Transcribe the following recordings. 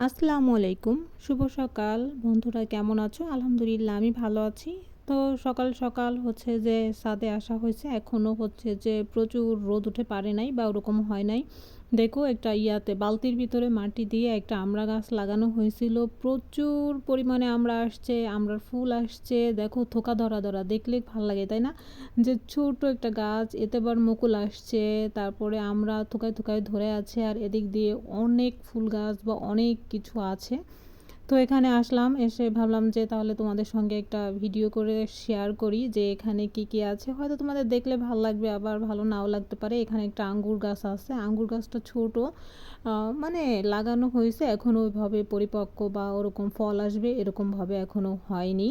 আসসালামু আলাইকুম। শুভ সকাল। বন্ধুরা, কেমন আছো? আলহামদুলিল্লাহ, আমি ভালো আছি। তো সকাল সকাল হচ্ছে যে সাদে আসা হয়েছে। এখনও হচ্ছে যে, প্রচুর রোদ উঠে পারে নাই বা ওরকম হয় নাই। দেখো একটা ইয়াতে বালতির ভিতরে মাটি দিয়ে একটা আমড়া গাছ লাগানো হয়েছিল। প্রচুর পরিমাণে আমরা আসছে আমরার ফুল আসছে। দেখো থোকা ধরা ধরা, দেখলে ভালো লাগে, তাই না? যে ছোট একটা গাছ, এতে বার মুকুল আসছে, তারপরে আমরা থোকায় থোকায় ধরে আছে, আর এদিক দিয়ে অনেক ফুল গাছ বা অনেক কিছু আছে। তো এখানে আসলাম, এসে ভাবলাম যে তাহলে তোমাদের সঙ্গে একটা ভিডিও করে শেয়ার করি যে এখানে কি কি আছে। হয়তো তোমাদের দেখলে ভালো লাগবে, আবার ভালো নাও লাগতে পারে। এখানে একটা আঙ্গুর গাছ আছে, আঙ্গুর গাছটা ছোট। মানে লাগানো হয়েছে এখনও ওইভাবে পরিপক্ক বা ওরকম ফল আসবে এরকমভাবে এখনও হয়নি।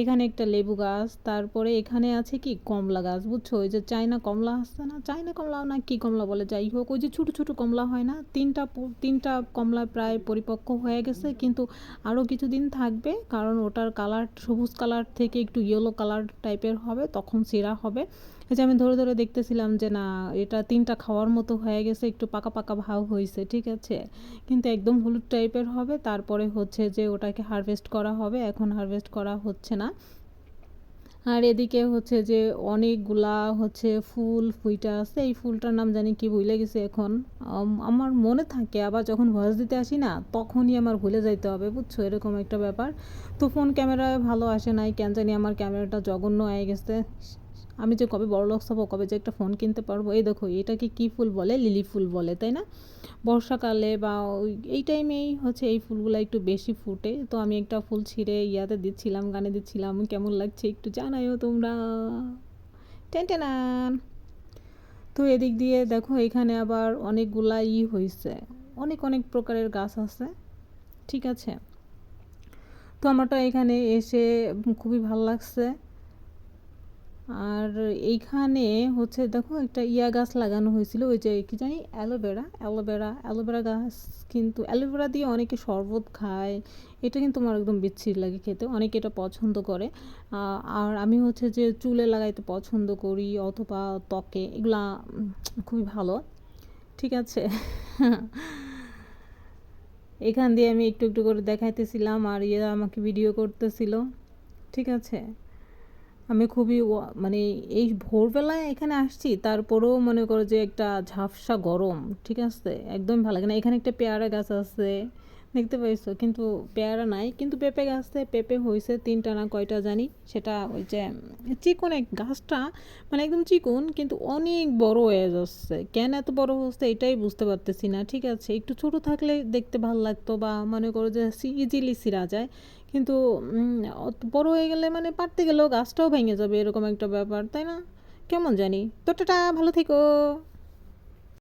এখানে একটা লেবু গাছ, তারপরে এখানে আছে কি? কমলা গাছ, বুঝছ? ওই যে চাইনা কমলা আসছে না? চাইনা কমলা না কি কমলা বলে? যাই হোক, ওই যে ছোটো ছোটো কমলা হয় না? তিনটা তিনটা কমলা প্রায় পরিপক্ক হয়ে গেছে, কিন্তু আরও কিছুদিন থাকবে, কারণ ওটার কালার, সবুজ কালার থেকে একটু ইয়েলো কালার টাইপের হবে, তখন সেরা হবে। এই যে আমি ধরে ধরে দেখতেছিলাম যে না, এটা তিনটা খাওয়ার মতো হয়ে গেছে, একটু পাকা পাকা ভাব হয়েছে ঠিক আছে? কিন্তু একদম হলুদ টাইপের হবে, তারপরে হচ্ছে যে ওটাকে হারভেস্ট করা হবে, এখন হারভেস্ট করা হচ্ছে না। আর এদিকে হচ্ছে যে অনেকগুলা হচ্ছে ফুল ফুইটা আছে। এই ফুলটার নাম জানি কি ভুলে গেছে এখন। আমার মনে থাকে আবার যখন ভয়েস দিতে আসি না, তখনই আমার ভুলে যাইতে হবে, বুঝছ? এরকম একটা ব্যাপার। তো ফোন ক্যামেরায় ভালো আসে নাই, কেন জানি আমার ক্যামেরাটা জঘন্য হয়ে গেছে। আমি যে কবে বড় লোক কবে যে একটা ফোন কিনতে পারব, এই দেখো, এটাকে কী ফুল বলে? লিলি ফুল বলে, তাই না? বর্ষাকালে বা ওই, এই টাইমেই হচ্ছে এই ফুলগুলো একটু বেশি ফুটে। তো আমি একটা ফুল ছিঁড়ে ইয়াতে দিচ্ছিলাম, গানে দিচ্ছিলাম, কেমন লাগছে একটু জানাইও তোমরা। টেন টেনান। তো এদিক দিয়ে দেখো এখানে আবার অনেকগুলা ই হয়েছে অনেক অনেক প্রকারের গাছ আছে, ঠিক আছে? তো আমারটা এখানে এসে খুবই ভালো লাগছে। আর এইখানে হচ্ছে দেখো একটা ইয়া গাছ লাগানো হয়েছিল, ওই যে কি জানি অ্যালোভেরা অ্যালোভেরা অ্যালোভেরা গাছ কিন্তু অ্যালোভেরা দিয়ে অনেকে শরবত খায়, এটা কিন্তু আমার একদম বিচ্ছিরি লাগে খেতে, অনেকে এটা পছন্দ করে। আর আমি হচ্ছে যে চুলে লাগাইতে পছন্দ করি অথবা ত্বকে, এগুলা খুবই ভালো, ঠিক আছে? এখান দিয়ে আমি একটু একটু করে দেখাইতেছিলাম আর ইয়ে আমাকে ভিডিও করতেছিল, ঠিক আছে? আমি খুবই মানে এই ভোরবেলায় এখানে আসছি, তারপরেও মনে করো যে একটা ঝাপসা গরম, ঠিক আছে? একদম ভালো লাগে না। এখানে একটা পেয়ারা গাছ আছে, দেখতে পাইছো? কিন্তু পেয়ারা নাই, কিন্তু পেঁপে গাছে পেঁপে হয়েছে তিনটা না কয়টা জানি? সেটা ওই যে, চিকন এক গাছটা মানে একদম চিকন, কিন্তু অনেক বড় হয়ে যাচ্ছে। কেন এত বড় হচ্ছে এটাই বুঝতে পারতেছি না, ঠিক আছে? একটু ছোট থাকলে দেখতে ভালো লাগতো বা মনে করো যে ইজিলি সিরা যায়। কিন্তু বড় হয়ে গেলে মানে পারতে গেলেও গাছটাও ভেঙে যাবে, এরকম একটা ব্যাপার, তাই না? কেমন জানি। তো টাটা, ভালো থেকো।